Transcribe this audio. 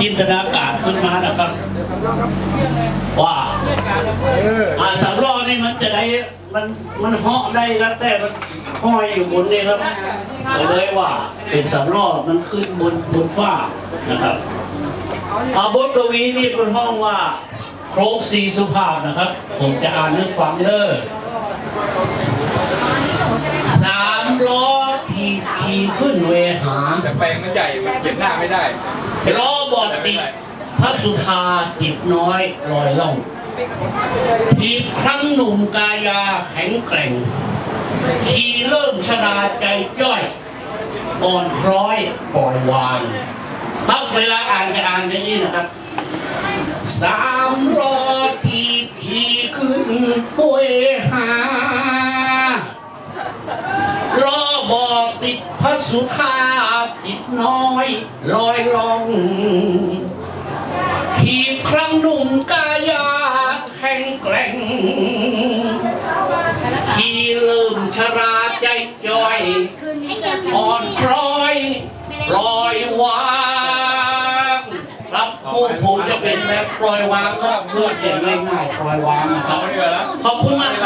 จินตนาการขึ้นมานะครับ ว่าอาสามล้อนี่มันจะได้มันมันเหาะได้ครับแต่มันห้อยอยู่บนนี่ครับก็เลยว่าเป็นสามล้อมันขึ้นบนบนฟ้านะครับอาบทกวีนี่เป็นห้องว่าโครงสีสุภาพนะครับ ผมจะอ่านให้ฟังเด้อ ที่ขี่ขึ้นเวหา แต่แปลงมันใหญ่มันเขียนหน้าไม่ได้ล้อบอดติดพระสุธาจิตน้อยลอยล่องทีครั้งหนุ่มกายาแข็งแกร่ง ทีเริ่มชราใจจ้อย อ่อนคล้อยปล่อยวางครับเวลาอ่านจะอ่านจะยี่นะครับสามรอทีทีขึ้นป่วย อกติดพระสุธาจิตน้อยลอยลองทีครั้งหนุ่มกายาแข็งแกร่งทีเริ่มชราใจจ้อยคืนนี้เจออ่อนคล้อยปล่อยวางครับผู้ผมจะเป็นแบบปล่อยวางครับเพื่อเสียงง่ายๆปล่อยวางนะครับเอาดีกว่าแล้วขอบคุณมากครับได้แล้ว